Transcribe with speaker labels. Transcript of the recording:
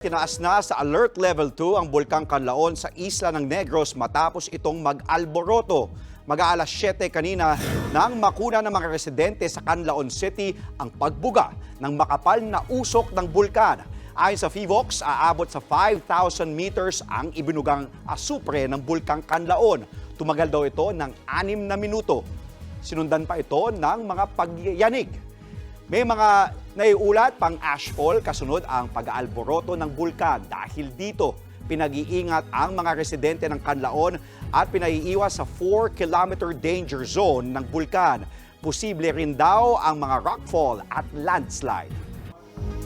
Speaker 1: Tinaas na sa Alert Level 2 ang Bulkang Kanlaon sa Isla ng Negros matapos itong mag-alboroto. Mag-aalas 7 kanina nang makuna ng mga residente sa Canlaon City ang pagbuga ng makapal na usok ng bulkan. Ayon sa FIVOX, aabot sa 5,000 meters ang ibinugang asupre ng Bulkang Canlaon. Tumagal daw ito ng 6 na minuto. Sinundan pa ito ng mga pagyanig. May mga naiulat pang ashfall kasunod ang pag-aalboroto ng bulkan. Dahil dito, pinag-iingat ang mga residente ng Canlaon at pinaiiwas sa 4-kilometer danger zone ng bulkan. Posible rin daw ang mga rockfall at landslide.